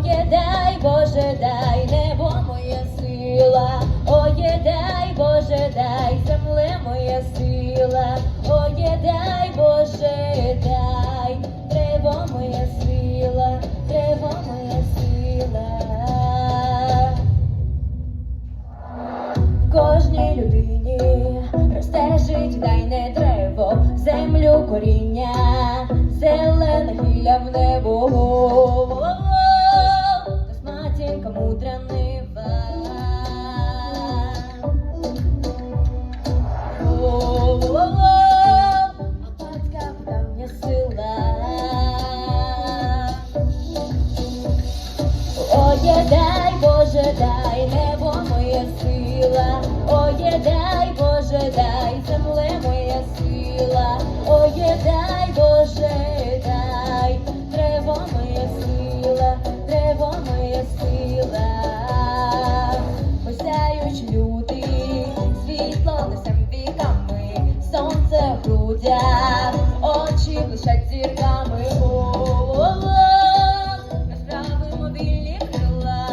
Оє, дай, Боже, дай, небо моя сила, Оє, дай, Боже, дай, земле моя сила, Оє, дай, Боже, дай, треба моя сила, треба моя сила. В кожній людині росте жить, дай не треба, землю коріння. сила. Оє, Боже, дай, небо моя сила, Оє, Боже, дай, земле моя сила, Оє, Боже, дай, треба моя сила, треба моя сила, посяють люди, світло несем віками, сонце грудя лишать зірками голова, Розправи мобільні крила.